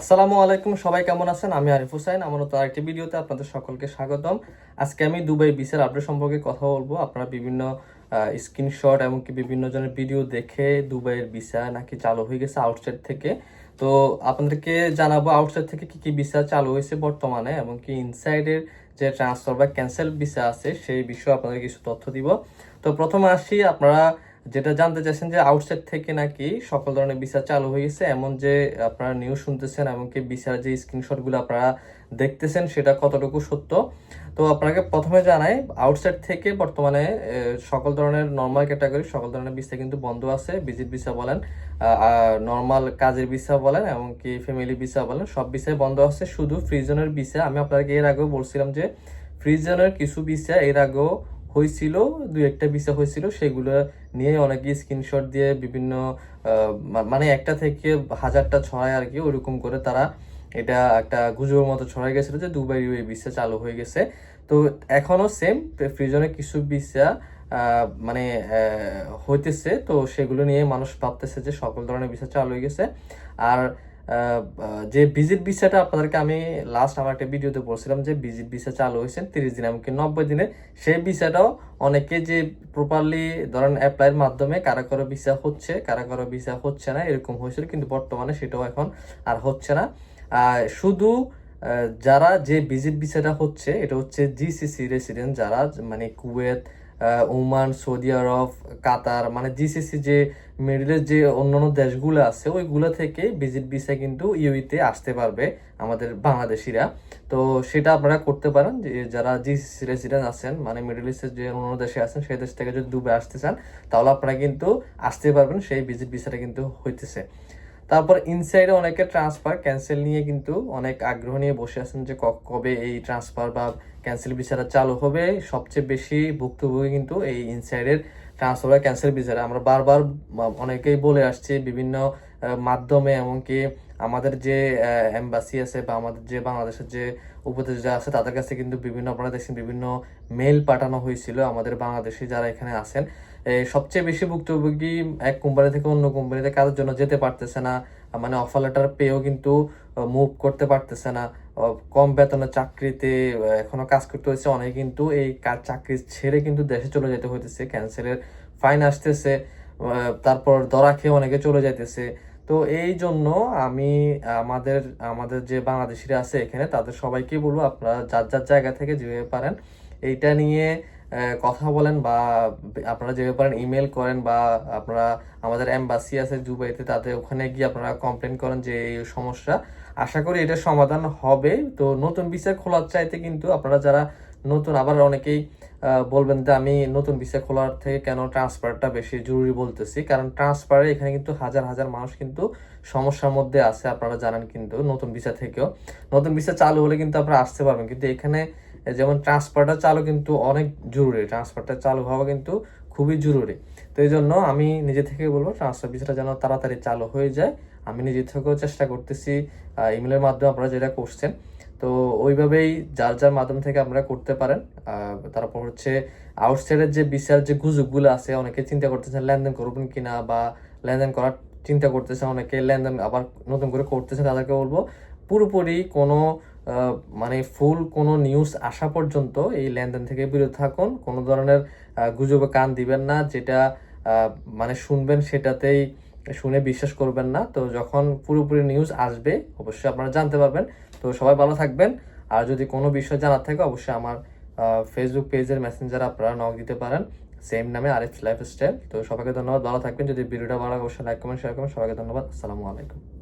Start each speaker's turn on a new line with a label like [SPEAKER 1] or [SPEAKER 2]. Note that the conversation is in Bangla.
[SPEAKER 1] আসসালামু আলাইকুম, সবাই কেমন আছেন? আমি আরিফ হুসাইন আমার নতুন আরেকটি ভিডিওতে আপনাদের সকলকে স্বাগতম। আজকে আমি দুবাই বিসের আপডেট সম্পর্কে কথা বলব। আপনারা বিভিন্ন স্ক্রিনশট এমনকি বিভিন্ন জনের ভিডিও দেখে দুবাইয়ের ভিসা নাকি চালু হয়ে গেছে আউটসাইড থেকে। তো আপনাদেরকে জানাব আউটসাইড থেকে কি কি ভিসা চালু হয়েছে বর্তমানে এবং কি ইনসাইডের যে ট্রান্সফার বা ক্যান্সেল ভিসা আছে, সেই বিষয়ে আপনাদের কিছু তথ্য দিব। তো প্রথমে আসি, আপনারা যেটা জানতে চাইছেন যে আউটসাইড থেকে নাকি সকল ধরনের বিচার চালু হয়ে গেছে। এমন যে আপনারা নিউজ শুনতেছেন এমনকি বিচার যে স্ক্রিনশটগুলো আপনারা দেখতেছেন সেটা কতটুকু সত্য? তো আপনাকে প্রথমে জানাই আউটসাইড থেকে বর্তমানে সকল ধরনের নর্মাল ক্যাটাগরি সকল ধরনের ভিসা কিন্তু বন্ধ আছে। ভিজিট ভিসা বলেন নর্মাল কাজের ভিসা বলেন এমনকি ফ্যামিলি ভিসা বলেন, সব ভিসাই বন্ধ আছে। শুধু ফ্রিজনের ভিসা আমি আপনাকে এর আগেও বলছিলাম যে ফ্রিজনের কিছু ভিসা এর আগেও হয়েছিল দুই একটা ভিসা হয়েছিল সেগুলো নিয়ে অনেকে স্ক্রিনশট দিয়ে বিভিন্ন মানে একটা থেকে হাজারটা ছড়ায় আর কি ওরকম করে তারা এটা একটা গুজবের মতো ছড়াই গেছিল যে দুবাই এই ভিসা চালু হয়ে গেছে। তো এখনও সেম ফ্রিজনে কিছু ভিসা মানে হইতেছে, তো সেগুলো নিয়ে মানুষ ভাবতেছে যে সকল ধরনের ভিসা চালু হয়ে গেছে। আর যে ভিজিট ভিসাটা আপনাদেরকে আমি লাস্ট আমার একটা ভিডিওতে বলছিলাম যে ভিজিট ভিসা চালু হয়েছে তিরিশ দিন এমনকি নব্বই দিনে, সেই ভিসাটাও অনেকে যে প্রপারলি ধরেন অ্যাপ্লাইয়ের মাধ্যমে কারা কারও ভিসা হচ্ছে কারা কারও ভিসা হচ্ছে না, এরকম হয়েছিল, কিন্তু বর্তমানে সেটাও এখন আর হচ্ছে না। শুধু যারা যে ভিজিট ভিসাটা হচ্ছে, এটা হচ্ছে জিসিসি রেসিডেন্ট যারা মানে Kuwait Oman, Saudi Arabia, Qatar মানে জিসিসি যে মিডলের যে অন্যান্য দেশগুলো আছে, ওইগুলো থেকে ভিজিট ভিসা কিন্তু ইউইতে আসতে পারবে আমাদের বাংলাদেশিরা। তো সেটা আপনারা করতে পারেন যে যারা জিসিসি রেসিডেন্ট আছেন মানে মিডল ইস্টের যে অন্য দেশে আছেন, সেই দেশ থেকে যদি দুবে আসতে চান, তাহলে আপনারা কিন্তু আসতে পারবেন, সেই ভিজিট ভিসাটা কিন্তু হইতেছে। তারপর ইনসাইডে অনেকে ট্রান্সফার ক্যান্সেল নিয়ে কিন্তু অনেক আগ্রহ নিয়ে বসে আছেন যে কবে এই ট্রান্সফার বা ক্যান্সেল বিচারা চালু হবে। সবচেয়ে বেশি ভুক্তভোগী কিন্তু এই ইনসাইডের ট্রান্সফার বা ক্যান্সেল বিচারা। আমরা বারবার অনেকেই বলে আসছি বিভিন্ন মাধ্যমে এমনকি আমাদের যে এম্বাসি আছে বা আমাদের যে বাংলাদেশের যে উপদেষ্টা আছে, তাদের কাছে কিন্তু বিভিন্ন আপনারা দেখছেন বিভিন্ন মেল পাঠানো হয়েছিল আমাদের বাংলাদেশে যারা এখানে আছেন। সবচেয়ে বেশি ভুক্তভোগী এক কোম্পানি থেকে অন্য কোম্পানিতে কাজের জন্য যেতে পারতেছে না। মানে অফার লেটার পেয়েও কিন্তু মুভ করতে পারতেছে না। কম বেতনের চাকরিতে এখনও কাজ করতে হচ্ছে অনেকে কিন্তু এই কাজ, চাকরি ছেড়ে কিন্তু দেশে চলে যেতে হইতেছে ক্যান্সেলের ফাইন আসতেছে তারপর দরা খেয়ে অনেকে চলে যাইতেছে। তো এই জন্য আমি, আমাদের আমাদের যে বাংলাদেশিরা আছে এখানে, তাদের সবাইকে বলব আপনারা যার যার জায়গা থেকে যেভাবে পারেন, এইটা নিয়ে কথা বলেন বা আপনারা যেভাবে পারেন ইমেল করেন বা আপনারা আমাদের এম্বাসি আছে দুবাইতে তাদের ওখানে গিয়ে আপনারা কমপ্লেন করেন যে এই সমস্যা। আশা করি এটা সমাধান হবে। তো নতুন ভিসা খোলার চাইতে কিন্তু আপনারা যারা নতুন, আবার অনেকেই বলবেন যে আমি নতুন ভিসা খোলার থেকে কেন ট্রান্সফারটা বেশি জরুরি বলতেছি। কারণ ট্রান্সফারে এখানে কিন্তু হাজার হাজার মানুষ কিন্তু সমস্যার মধ্যে আছে, আপনারা জানেন কিন্তু নতুন ভিসা থেকেও। নতুন ভিসা চালু হলে কিন্তু আপনারা আসতে পারবেন। কিন্তু এখানে যেমন ট্রান্সফারটা চালু কিন্তু অনেক জরুরি। ট্রান্সফারটা চালু হওয়া কিন্তু খুবই জরুরি। তো এই জন্য আমি নিজে থেকে বলব ট্রান্সফার ভিসাটা যেন তাড়াতাড়ি চালু হয়ে যায়। আমি নিজে থেকেও চেষ্টা করতেছি ইমেলের মাধ্যমে আপনারা যেটা করছেন। তো ওইভাবেই যার যার মাধ্যম থেকে আপনারা করতে পারেন। তারপর হচ্ছে আউটসাইডের যে বিচার যে গুজবগুলো আছে, অনেকে চিন্তা করতেছেন লেনদেন করবেন কিনা বা লেনদেন করার চিন্তা করতেছে অনেকে লেনদেন আবার নতুন করে করতেছে তাদেরকে বলব পুরোপুরি কোনো মানে ফুল কোনো নিউজ আসা পর্যন্ত এই লেনদেন থেকে বিরত থাকুন। কোনো ধরনের গুজবে কান দিবেন না। যেটা মানে শুনবেন সেটাতেই শুনে বিশ্বাস করবেন না। তো যখন পুরোপুরি নিউজ আসবে, অবশ্যই আপনারা জানতে পারবেন। তো সবাই ভালো থাকবেন। আর যদি কোনো বিষয় জানার থাকে, অবশ্যই আমার ফেসবুক পেজের মেসেঞ্জার আপনারা নক দিতে পারেন। সেম নামে আরিফ লাইফ স্টাইল তো সবাইকে ধন্যবাদ। ভালো থাকবেন। যদি ভিডিওটা ভালো অবশ্যই লাইক কমেন্ট শেয়ার করুন সবাইকে ধন্যবাদ। আসসালামু আলাইকুম।